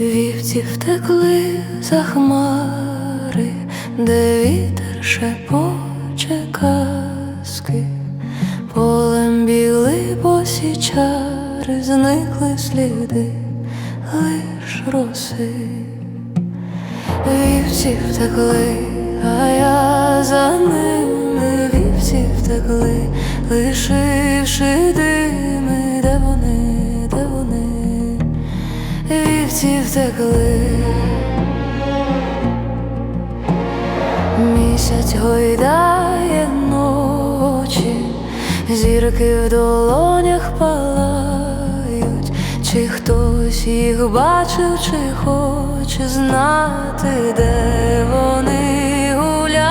Вівці втекли за хмари, де вітер шепоче казки, полем бігли босі чари, зникли сліди, лиш роси. Вівці втекли, а я за ними вівці втекли, лишивши вівці втекли. Місяць гойдає ночі, зірки в долонях палають, чи хтось їх бачив, чи хоче знати, де вони гуляють,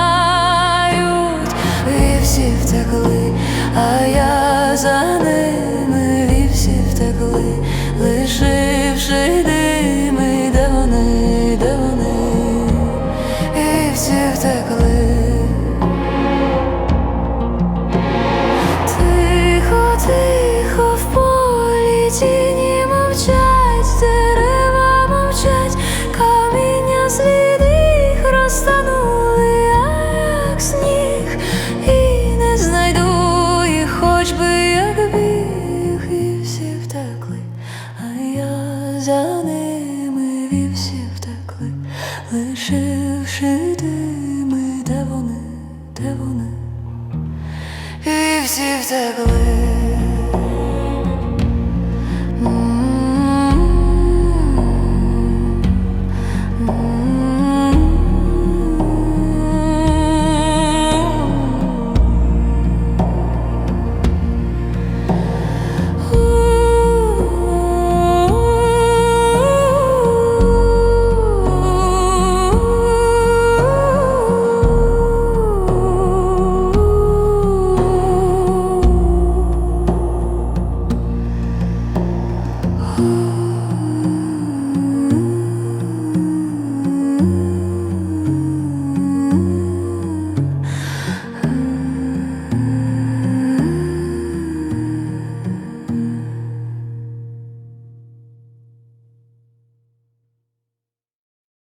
вівці втекли, а я за ними. Вівці втекли, лишивши тіні мовчать, дерева мовчать, каміння сліди їх розтанули, як сніг, і не знайду їх, хоч би як біг, і всі втекли, а я за ними вівсі втекли, лишивши дими, де вони, де вони. І всі втекли. mm.